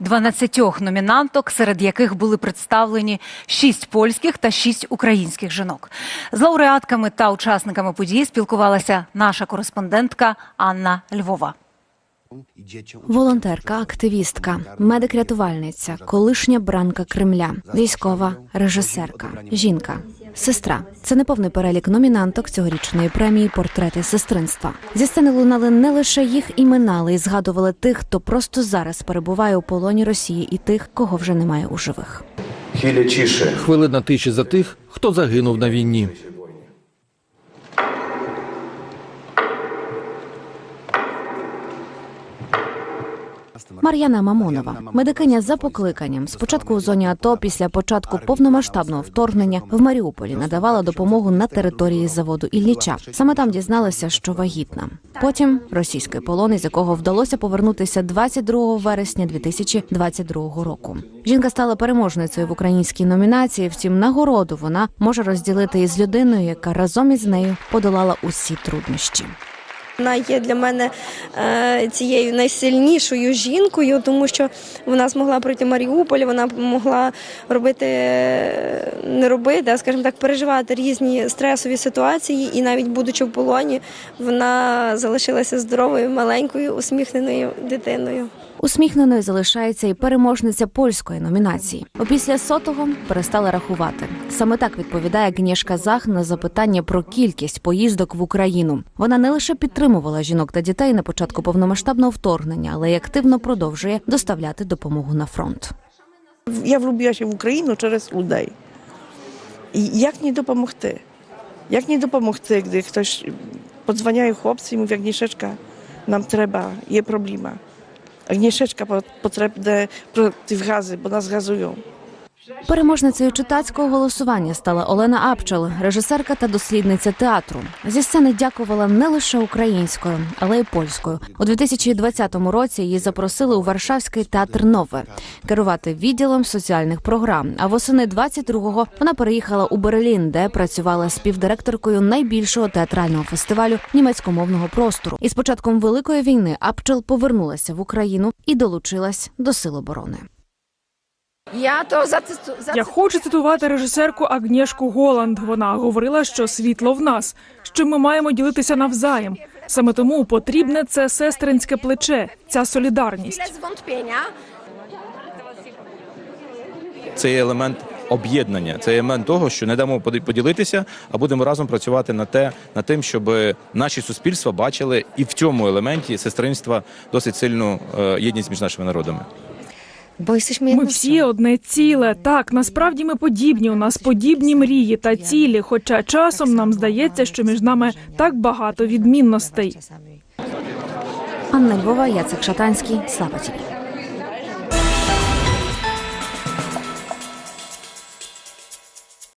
12 номінанток, серед яких були представлені 6 польських та 6 українських жінок. З лауреатками та учасниками події спілкувалася наша кореспондентка Анна Львова. Волонтерка, активістка, медик-рятувальниця, колишня бранка Кремля, військова режисерка, жінка, сестра. Це неповний перелік номінанток цьогорічної премії Портрети сестринства. Зі сцени лунали не лише їх імена, але й згадували тих, хто просто зараз перебуває у полоні Росії, і тих, кого вже немає у живих. Хвилина тиші за тих, хто загинув на війні. Мар'яна Мамонова, медикиня за покликанням. Спочатку у зоні АТО, після початку повномасштабного вторгнення в Маріуполі надавала допомогу на території заводу Ілліча. Саме там дізналася, що вагітна. Потім російський полон, із якого вдалося повернутися 22 вересня 2022 року. Жінка стала переможницею в українській номінації. Втім, нагороду вона може розділити із людиною, яка разом із нею подолала усі труднощі. Вона є для мене е, цією найсильнішою жінкою, тому що вона змогла пройти Маріуполь, вона могла робити, не робити, а скажімо так, переживати різні стресові ситуації, і навіть будучи в полоні, вона залишилася здоровою, маленькою, усміхненою дитиною. Усміхненою залишається і переможниця польської номінації. Опісля сотого перестали рахувати. Саме так відповідає Гнєшка Зах на запитання про кількість поїздок в Україну. Вона не лише підтримувала жінок та дітей на початку повномасштабного вторгнення, але й активно продовжує доставляти допомогу на фронт. Я влюбила się в Україну через людей. І як не допомогти? Як не допомогти, gdy хтось подзвоняє хлопці і mówi, Agnieszeczka, нам треба, є проблема. По- потрібне противгази, бо нас газують. Переможницею читацького голосування стала Олена Апчел, режисерка та дослідниця театру. Зі сцени дякувала не лише українською, але й польською. У 2020 році її запросили у Варшавський театр Нове керувати відділом соціальних програм. А восени 22-го вона переїхала у Берлін, де працювала співдиректоркою найбільшого театрального фестивалю німецькомовного простору. І з початком великої війни Апчел повернулася в Україну і долучилась до сил оборони. Я то зациту... Я хочу цитувати режисерку Агнєшку Голанд. Вона говорила, що світло в нас, що ми маємо ділитися навзаєм. Саме тому потрібне це сестринське плече, ця солідарність. Це є елемент об'єднання, це є елемент того, що не дамо поділитися, а будемо разом працювати на те, над тим, щоб наші суспільства бачили і в цьому елементі сестринства досить сильну е, єдність між нашими народами. Jesteśmy Ми всі одне ціле. Так, насправді ми подібні. У нас подібні мрії та цілі. Хоча часом нам здається, що між нами так багато відмінностей. Анна Львова, Яцек Шатанський, Слава Тіві.